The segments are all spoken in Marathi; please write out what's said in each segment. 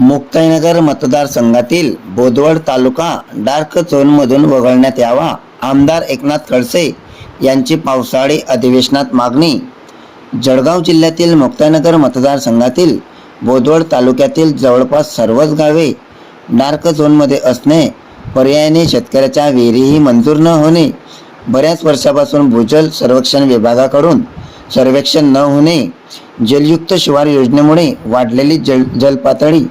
मुक्ताईनगर मतदारसंघातील बोदवड तालुका डार्क झोनमधून वगळण्यात यावा आमदार एकनाथ खडसे यांची पावसाळी अधिवेशनात मागणी. जळगाव जिल्ह्यातील मुक्ताईनगर मतदारसंघातील बोदवड तालुक्यातील जवळपास सर्वच गावे डार्क झोनमध्ये असणे पर्यायाने शेतकऱ्याच्या विहिरीही मंजूर न होणे बऱ्याच वर्षापासून भूजल सर्वेक्षण विभागाकडून सर्वेक्षण न होणे जलयुक्त शिवार योजनेमुळे वाढलेली जल जलपातळी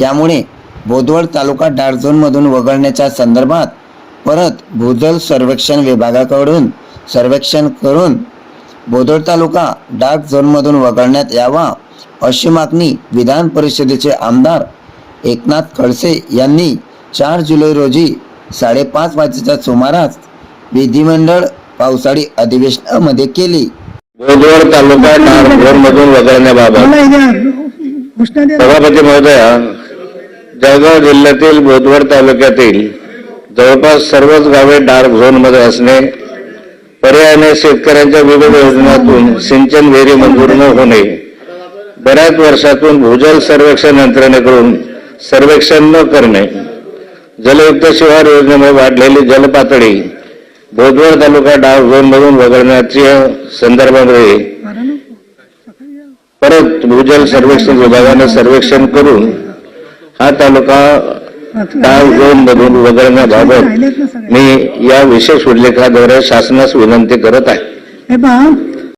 यामुळे बोदवड तालुका डार्क झोनमधून वगळण्याच्या संदर्भात परत भूजल सर्वेक्षण विभागाकडून सर्वेक्षण करून बोदड तालुका डार्क झोनमधून वगळण्यात यावा अशी मागणी विधान परिषदेचे आमदार एकनाथ खडसे यांनी चार जुलै रोजी साडेपाच वाजेच्या सुमारास विधिमंडळ पावसाळी अधिवेशनामध्ये केली. बोदवड तालुका डार्क झोन मधून वगळण्याबाबत सभापती महोदया जळगाव जिल्ह्यातील बोदवड तालुक्यातील जवळपास सर्वच गावे डार्क झोनमध्ये असणे पर्यायाने शेतकऱ्यांच्या विविध योजनातून सिंचन विहिरी मंजूर न होणे बऱ्याच वर्षातून भूजल सर्वेक्षण यंत्रणेकडून सर्वेक्षण न करणे जलयुक्त शिवार योजनेमुळे वाढलेली जलपातळी बोदवड तालुका डार्क झोन मधून वगळण्याच्या संदर्भामध्ये परत भूजल सर्वेक्षण विभागाने सर्वेक्षण करून हा तालुका झोन मधून वगळण्याबाबत मी या विशेष उल्लेखाद्वारे शासनास विनंती करत आहे. हे